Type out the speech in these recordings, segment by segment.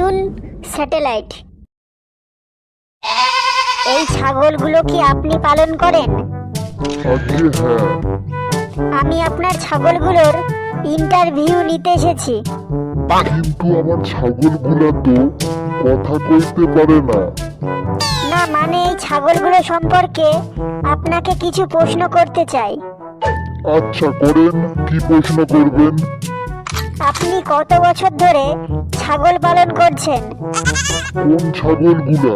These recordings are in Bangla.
Cartoon satellite. এই ছাগলগুলো কি আপনি পালন করেন? আগে হ্যাঁ আমি আপনার ছাগলগুলোর ইন্টারভিউ নিতে এসেছি। কিন্তু আমার ছাগলগুলা তো কথা কইতে পারে না। না মানে এই ছাগলগুলো সম্পর্কে আপনাকে কিছু প্রশ্ন করতে চাই। আচ্ছা করেন কি প্রশ্ন করবেন? আপনি কত বছর ধরে ছাগল পালন করছেন? কোন ছাগলগুলা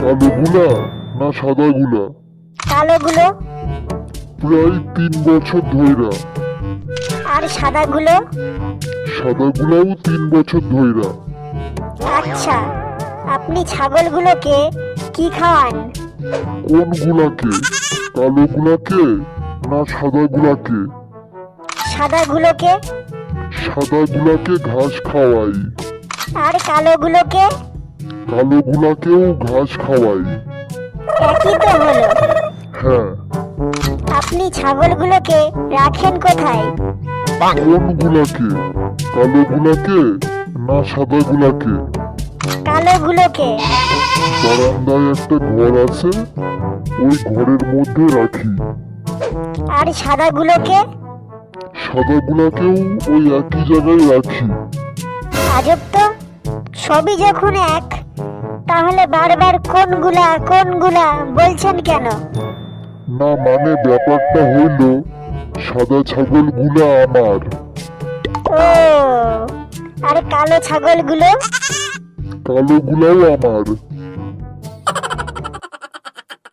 কালোগুলা না সাদাগুলা কালোগুলো প্রায় তিন বছর ধইরা। আর সাদাগুলো সাদাগুলাও তিন বছর ধইরা। আচ্ছা আপনি ছাগলগুলোকে কি খাওয়ান? কোনগুলাকে কালোগুলাকে না সাদাগুলাকে সাদাগুলোকে সাদাগুলাকে ঘাস খাওয়াই। আর কালোগুলোকে? কালোগুলাকেও ঘাস খাওয়াই। একই তো হলো। হ্যাঁ। আপনি ছাগলগুলোকে রাখেন কোথায়? কোনগুলাকে? কালোগুলাকে না সাদাগুলাকে? কালোগুলোকে। বারান্দায় একটা ঘর আছে ওই ঘরের মধ্যে রাখি। আর সাদাগুলোকে? সাদাগুলাকেও ওই একই জায়গায় রাখি। আজব তো। সবই যখন এক তাহলে বারবার কোনগুলা কোনগুলা বলছেন কেন? না মানে ব্যাপারটা হইল সাদা ছাগলগুলা আমার। ও আর কালো ছাগলগুলো? কালোগুলাও আমার।